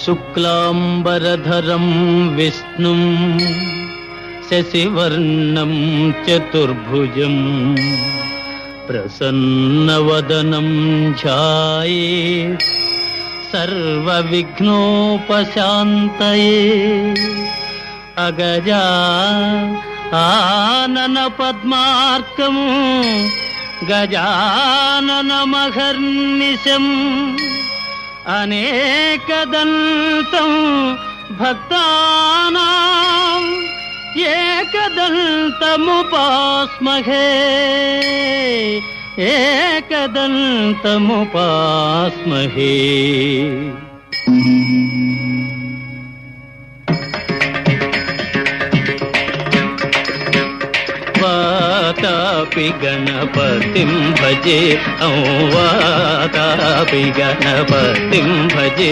శుక్లాంబరధరం విష్ణుం శశివర్ణం చతుర్భుజం ప్రసన్నవదనం ఛాయే సర్వవిఘ్నోపశాంతయే అగజా ఆనన పద్మార్కం अनेकदन्तं एक एकदन्तमुपास्महे एकदन्तमुपास्महे ఏకదంతముపాస్మహే వాతాపి గణపతిం భజే ఔ వాతాపి గణపతిం భజే